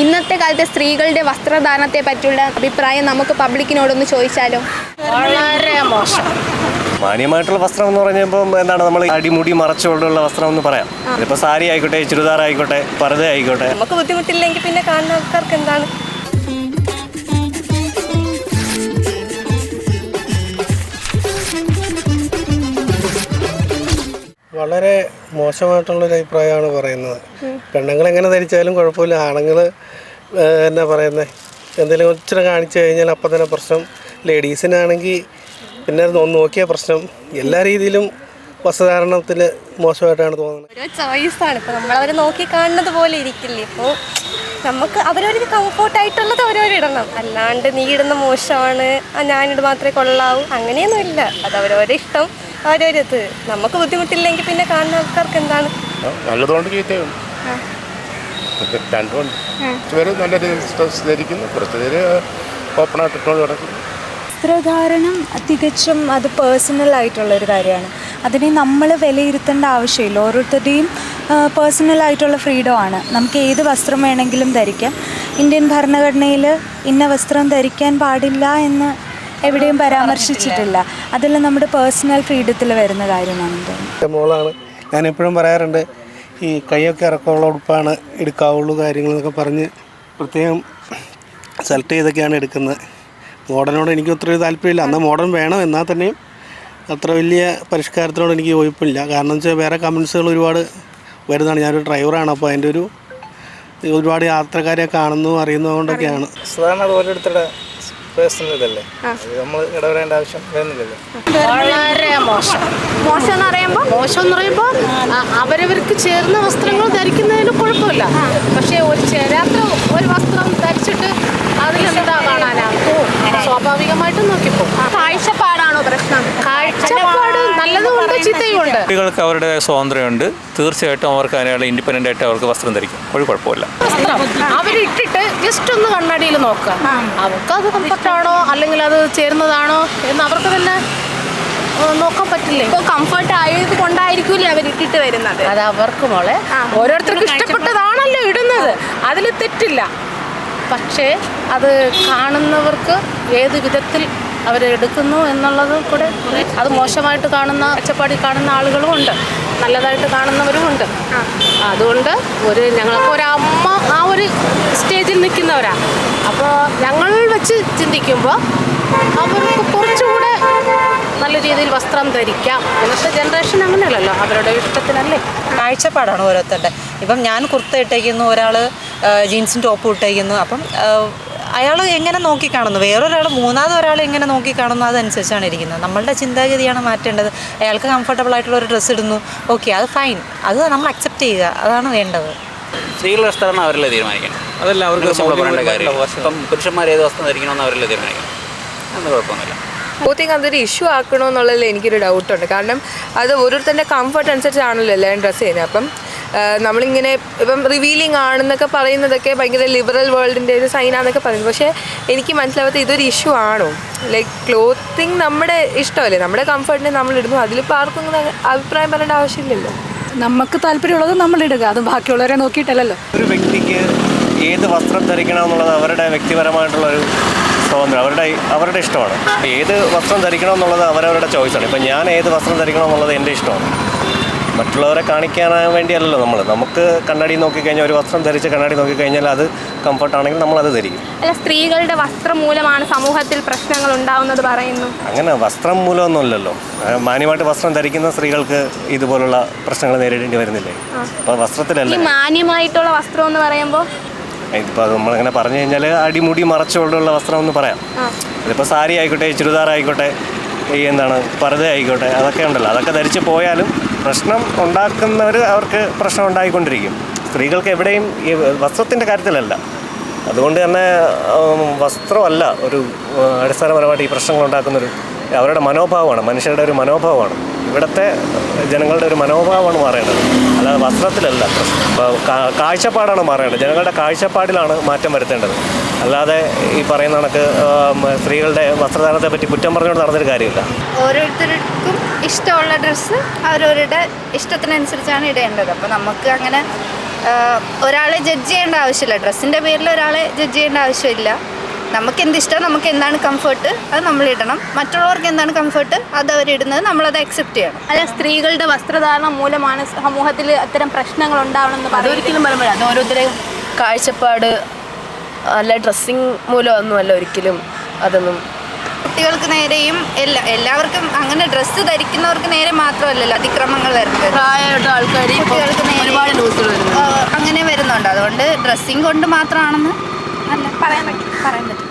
ഇന്നത്തെ കാലത്തെ സ്ത്രീകളുടെ വസ്ത്രധാരണത്തെ പറ്റിയുള്ള അഭിപ്രായം നമുക്ക് പബ്ലിക്കിനോടൊന്ന് ചോദിച്ചാലോ? വളരെ മോശം. മാന്യമായിട്ടുള്ള വസ്ത്രം എന്ന് പറഞ്ഞപ്പോൾ എന്താണ് നമ്മൾ അടിമുടി മറച്ചുകൊണ്ടുള്ള വസ്ത്രം എന്ന് പറയാം ഇതിപ്പോൾ സാരി ആയിക്കോട്ടെ ചുരിദാർ ആയിക്കോട്ടെ പർദ്ദ ആയിക്കോട്ടെ. നമുക്ക് ബുദ്ധിമുട്ടില്ലെങ്കിൽ പിന്നെ കാണുന്ന ആൾക്കാർക്ക് എന്താണ്? വളരെ മോശമായിട്ടുള്ളൊരു അഭിപ്രായമാണ് പറയുന്നത്. പെണ്ണുങ്ങൾ എങ്ങനെ ധരിച്ചാലും കുഴപ്പമില്ല. ആണുങ്ങൾ എന്നാ പറയുന്നത് എന്തെങ്കിലും ഒച്ചിരി കാണിച്ചു കഴിഞ്ഞാൽ അപ്പം തന്നെ പ്രശ്നം. ലേഡീസിനാണെങ്കിൽ പിന്നെ ഒന്ന് നോക്കിയ പ്രശ്നം. എല്ലാ രീതിയിലും വസ്ത്രധാരണത്തിൽ മോശമായിട്ടാണ് തോന്നുന്നത്. ഓരോ ചോയ്സാണ് ഇപ്പോൾ നമ്മളവരെ നോക്കി കാണുന്നത് പോലെ ഇരിക്കില്ലേ? ഇപ്പോൾ നമുക്ക് അവരവർക്ക് കംഫോർട്ടായിട്ടുള്ളത് അവരവർ ഇടണം. അല്ലാണ്ട് നീ ഇടുന്ന മോശമാണ്. ഞാനിട് മാത്രമേ കൊള്ളാവൂ. അങ്ങനെയൊന്നുമില്ല. അത് അവരവരെ ഇഷ്ടം. അവരവരത് നമുക്ക് ബുദ്ധിമുട്ടില്ലെങ്കിൽ പിന്നെ കാണുന്ന ആൾക്കാർക്ക് എന്താണ്? നല്ലതുകൊണ്ട് ചീത്തയുണ്ട് രണ്ടുമുണ്ട്. പേര് നല്ല ഡ്രസ് ധരിക്കുന്നു കുറച്ച് പേര് ഓപ്പണായിട്ട് ഇട്ടുകൊണ്ട് കിടക്കുന്നു വസ്ത്രധാരണം തികച്ചും അത് പേഴ്സണൽ ആയിട്ടുള്ള ഒരു കാര്യമാണ്. അതിനെ നമ്മൾ വിലയിരുത്തേണ്ട ആവശ്യമില്ല. ഓരോരുത്തരുടെയും പേഴ്സണൽ ആയിട്ടുള്ള ഫ്രീഡം ആണ്. നമുക്ക് ഏത് വസ്ത്രം വേണമെങ്കിലും ധരിക്കാം. ഇന്ത്യൻ ഭരണഘടനയിൽ ഇന്ന വസ്ത്രം ധരിക്കാൻ പാടില്ല എന്ന് എവിടെയും പരാമർശിച്ചിട്ടില്ല. അതെല്ലാം നമ്മുടെ പേഴ്സണൽ ഫ്രീഡത്തിൽ വരുന്ന കാര്യമാണെന്ന് തോന്നുന്നു. എന്റെ മോളാണ്. ഞാൻ എപ്പോഴും പറയാറുണ്ട് ഈ കൈയൊക്കെ ഇറക്കമുള്ള ഉടുപ്പാണ് എടുക്കാവുള്ളൂ കാര്യങ്ങളെന്നൊക്കെ പറഞ്ഞ് പ്രത്യേകം സെലക്ട് ചെയ്തൊക്കെയാണ് എടുക്കുന്നത്. മോഡലിനോട് എനിക്ക് ഒത്തിരി താല്പര്യമില്ല. അന്ന് മോഡൽ വേണം എന്നാൽ തന്നെയും അത്ര വലിയ പരിഷ്കാരത്തിനോട് എനിക്ക് യോജിപ്പില്ല. കാരണം വെച്ചാൽ വേറെ കമൻസുകൾ ഒരുപാട് വരുന്നതാണ്. ഞാനൊരു ഡ്രൈവറാണ് അപ്പോൾ അതിന്റെ ഒരു ഒരുപാട് യാത്രക്കാരെ കാണുന്നു അറിയുന്നതുകൊണ്ടൊക്കെയാണ്. സാധാരണ അത് ഓരോരുത്തരുടെ പേഴ്സണൽ ഇതല്ലേ? നമ്മൾ ഇടപെടേണ്ട ആവശ്യം വരുന്നില്ലല്ലോ. വളരെ മോശം. മോശം എന്ന് പറയുമ്പോൾ മോശം എന്ന് പറയുമ്പോൾ അവരവർക്ക് ചേർന്ന വസ്ത്രങ്ങൾ ധരിക്കുന്നതിന് കുഴപ്പമില്ല. പക്ഷേ ഒരു ചേരാത്ത ഒരു വസ്ത്രം ധരിച്ചിട്ട് അതിലെന്താ കാണാനാ സ്വാഭാവികമായിട്ടും നോക്കിപ്പോ. കാഴ്ചപ്പാടാണോ പ്രശ്നം? കാഴ്ചപ്പാട് നല്ലതും ഉണ്ട് ചീത്തയും ഉണ്ട് കുട്ടികൾക്ക് അവരുടെ സ്വാതന്ത്ര്യമുണ്ട്. തീർച്ചയായിട്ടും അവർക്ക് അതിനുള്ള ഇൻഡിപെൻഡന്റ് ആയിട്ട് അവർക്ക് വസ്ത്രം ധരിക്കും. ഒരു കുഴപ്പമില്ല അവരിട്ടിട്ട് ജസ്റ്റ് ഒന്ന് കണ്ണാടിയിൽ നോക്കുക. അവർക്ക് അത് കംഫർട്ടാണോ അല്ലെങ്കിൽ അത് ചേരുന്നതാണോ? എന്ന് അവർക്ക് തന്നെ നോക്കാൻ പറ്റില്ലേ? ഇപ്പോൾ കംഫർട്ട് ആയത് കൊണ്ടായിരിക്കൂലേ അവർ ഇട്ടിട്ട് വരുന്നത്. അത് അവർക്ക് മോളെ ഓരോരുത്തർക്ക് ഇഷ്ടപ്പെട്ടതാണല്ലോ ഇടുന്നത്. അതിൽ തെറ്റില്ല. പക്ഷേ അത് കാണുന്നവർക്ക് ഏത് വിധത്തിൽ അവരെടുക്കുന്നു എന്നുള്ളത് കൂടെ അത് മോശമായിട്ട് കാണുന്ന അച്ചപ്പാടി കാണുന്ന ആളുകളും ഉണ്ട്. നല്ലതായിട്ട് കാണുന്നവരും ഉണ്ട്. അതുകൊണ്ട് ഒരു ഞങ്ങൾക്ക് ഒരമ്മ അമ്മ ആ ഒരു സ്റ്റേജിൽ നിൽക്കുന്നവരാ. അപ്പോൾ ഞങ്ങൾ വെച്ച് ചിന്തിക്കുമ്പോൾ അവർക്ക് കുറച്ചുകൂടെ നല്ല രീതിയിൽ വസ്ത്രം ധരിക്കാം. ഇന്നത്തെ ജനറേഷൻ അങ്ങനെയല്ലല്ലോ. അവരുടെ ഇഷ്ടത്തിനല്ലേ. കാഴ്ചപ്പാടാണ് ഓരോരുത്തരുടെ. ഇപ്പം ഞാൻ കുർത്ത ഇട്ടേക്കുന്നു ഒരാൾ ജീൻസും ടോപ്പും ഇട്ടേക്കുന്നു. അപ്പം അയാൾ എങ്ങനെ നോക്കിക്കാണുന്നു? വേറൊരാൾ മൂന്നാമത് ഒരാൾ എങ്ങനെ നോക്കിക്കാണുന്നു? അതനുസരിച്ചാണ് ഇരിക്കുന്നത്. നമ്മളുടെ ചിന്താഗതിയാണ് മാറ്റേണ്ടത്. അയാൾക്ക് കംഫർട്ടബിൾ ആയിട്ടുള്ള ഒരു ഡ്രസ്സ് ഇടുന്നു. ഓക്കെ അത് ഫൈൻ അത് നമ്മൾ അക്സെപ്റ്റ് ചെയ്യുക. അതാണ് വേണ്ടത്. സ്ത്രീകളുടെ വസ്ത്രമാണ് അവരല്ലേ തീരുമാനിക്കണം. അതല്ല അവർക്ക് ഇപ്പം പുരുഷന്മാർ ഏത് വസ്ത്രം ധരിക്കണമെന്ന് അവരല്ലേ തീരുമാനിക്കണം. കുഴപ്പമൊന്നുമില്ല. ബോത്തിങ് അതൊരു ഇഷ്യൂ ആക്കണോ എന്നുള്ളതിൽ എനിക്കൊരു ഡൗട്ടുണ്ട് കാരണം അത് ഓരോരുത്തരുടെ കംഫർട്ട് അനുസരിച്ചാണല്ലോ എല്ലാവരും ഡ്രസ്സ് ചെയ്യുന്നത്. അപ്പം നമ്മളിങ്ങനെ ഇപ്പം റിവീലിംഗ് ആണെന്നൊക്കെ പറയുന്നതൊക്കെ ഭയങ്കര ലിബറൽ വേൾഡിന്റെ ഒരു സൈനാന്നൊക്കെ പറയുന്നത് പക്ഷേ എനിക്ക് മനസ്സിലാവാത്ത ഇതൊരു ഇഷ്യൂ ആണോ? ലൈക്ക് ക്ലോത്തിങ് നമ്മുടെ ഇഷ്ടമല്ലേ? നമ്മുടെ കംഫർട്ടിനെ നമ്മൾ ഇടുന്നു. അതിലിപ്പോൾ ആർക്കും അഭിപ്രായം പറയേണ്ട ആവശ്യമില്ലല്ലോ. നമുക്ക് താല്പര്യമുള്ളത് നമ്മൾ ഇടുക. അത് ബാക്കിയുള്ളവരെ നോക്കിയിട്ടല്ലല്ലോ. ഒരു വ്യക്തിക്ക് ഏത് വസ്ത്രം ധരിക്കണം എന്നുള്ളത് അവരുടെ വ്യക്തിപരമായിട്ടുള്ള ഒരു സ്വാതന്ത്ര്യം. അവരുടെ അവരുടെ ഇഷ്ടമാണ്. ഏത് വസ്ത്രം ധരിക്കണം എന്നുള്ളത് അവരവരുടെ ചോയ്സാണ് ഇപ്പം ഞാൻ ഏത് വസ്ത്രം ധരിക്കണം എന്നുള്ളത് എന്റെ ഇഷ്ടമാണ്. മറ്റുള്ളവരെ കാണിക്കാൻ വേണ്ടിയല്ലല്ലോ നമ്മൾ നമുക്ക് കണ്ണാടി നോക്കിക്കഴിഞ്ഞാൽ ഒരു വസ്ത്രം ധരിച്ച് കണ്ണാടി നോക്കിക്കഴിഞ്ഞാൽ അത് കംഫർട്ടാണെങ്കിൽ അത് ധരിക്കും. അല്ല സ്ത്രീകളുടെ വസ്ത്രം മൂലമാണ് സമൂഹത്തിൽ പ്രശ്നങ്ങൾ ഉണ്ടാവുന്നത് പറയുന്നു. അങ്ങനെ വസ്ത്രം മൂലമൊന്നുമല്ലല്ലോ. മാന്യമായിട്ട് വസ്ത്രം ധരിക്കുന്ന സ്ത്രീകൾക്ക് ഇതുപോലുള്ള പ്രശ്നങ്ങൾ നേരിടേണ്ടി വരുന്നില്ലേ? അപ്പോൾ വസ്ത്രത്തിലല്ല? മാന്യമായിട്ടുള്ള വസ്ത്രം എന്ന് പറയുമ്പോൾ ഇതിപ്പോൾ നമ്മളിങ്ങനെ പറഞ്ഞു കഴിഞ്ഞാൽ അടിമുടി മറച്ചുകൊണ്ടുള്ള വസ്ത്രം എന്ന് പറയാം. ഇതിപ്പോൾ സാരി ആയിക്കോട്ടെ ചുരിദാർ ആയിക്കോട്ടെ ഈ എന്താണ് പർദ്ദ ആയിക്കോട്ടെ അതൊക്കെ ഉണ്ടല്ലോ. അതൊക്കെ ധരിച്ച് പോയാലും പ്രശ്നം ഉണ്ടാക്കുന്നവർ അവർക്ക് പ്രശ്നം ഉണ്ടായിക്കൊണ്ടിരിക്കും. സ്ത്രീകൾക്ക് എവിടെയും ഈ വസ്ത്രത്തിന്റെ കാര്യത്തിലല്ല. അതുകൊണ്ട് തന്നെ വസ്ത്രമല്ല ഒരു അടിസ്ഥാനപരമായിട്ട് ഈ പ്രശ്നങ്ങൾ ഉണ്ടാക്കുന്നൊരു അവരുടെ മനോഭാവമാണ് മനുഷ്യരുടെ ഒരു മനോഭാവമാണ്. ഇവിടുത്തെ ജനങ്ങളുടെ ഒരു മനോഭാവമാണ് മാറേണ്ടത്. അല്ലാതെ വസ്ത്രത്തിലല്ല. കാഴ്ചപ്പാടാണ് മാറേണ്ടത്. ജനങ്ങളുടെ കാഴ്ചപ്പാടിലാണ് മാറ്റം വരുത്തേണ്ടത്. അല്ലാതെ ഈ പറയുന്ന കണക്ക് സ്ത്രീകളുടെ വസ്ത്രധാരണത്തെ പറ്റി കുറ്റം പറഞ്ഞുകൊണ്ട് നടന്നൊരു കാര്യമില്ല. ഓരോരുത്തർക്കും ഇഷ്ടമുള്ള ഡ്രസ്സ് അവരവരുടെ ഇഷ്ടത്തിനനുസരിച്ചാണ് ഇടേണ്ടത്. അപ്പോൾ നമുക്ക് അങ്ങനെ ഒരാളെ ജഡ്ജ് ചെയ്യേണ്ട ആവശ്യമില്ല. ഡ്രസ്സിന്റെ പേരിൽ ഒരാളെ ജഡ്ജ് ചെയ്യേണ്ട ആവശ്യമില്ല. നമുക്ക് എന്തിഷ്ടം നമുക്ക് എന്താണ് കംഫർട്ട് അത് നമ്മൾ ഇടണം മറ്റുള്ളവർക്ക് എന്താണ് കംഫർട്ട് അത് അവരിടുന്നത് നമ്മളത് അക്സെപ്റ്റ് ചെയ്യണം. അല്ല സ്ത്രീകളുടെ വസ്ത്രധാരണം മൂലമാണ് സമൂഹത്തിൽ അത്തരം പ്രശ്നങ്ങൾ ഉണ്ടാവണമെന്ന് പറയുന്നത്. അതൊരിക്കലും പറ്റില്ല അത് ഓരോരുത്തരുടെയും കാഴ്ചപ്പാട് അല്ല ഡ്രസ്സിങ് മൂലമൊന്നുമല്ല ഒരിക്കലും അതൊന്നും. കുട്ടികൾക്ക് നേരെയും എല്ലാ എല്ലാവർക്കും അങ്ങനെ ഡ്രസ്സ് ധരിക്കുന്നവർക്ക് നേരെ മാത്രമല്ലല്ലോ അതിക്രമങ്ങൾ വരുന്നത്. പ്രായമായിട്ട് ആൾക്കാർ കുട്ടികൾക്ക് നേരെ ഒരുപാട് അങ്ങനെ വരുന്നുണ്ട്. അതുകൊണ്ട് ഡ്രസ്സിങ് കൊണ്ട് മാത്രമാണെന്ന് അല്ല പറയാൻ പറ്റും പറയാൻ പറ്റും.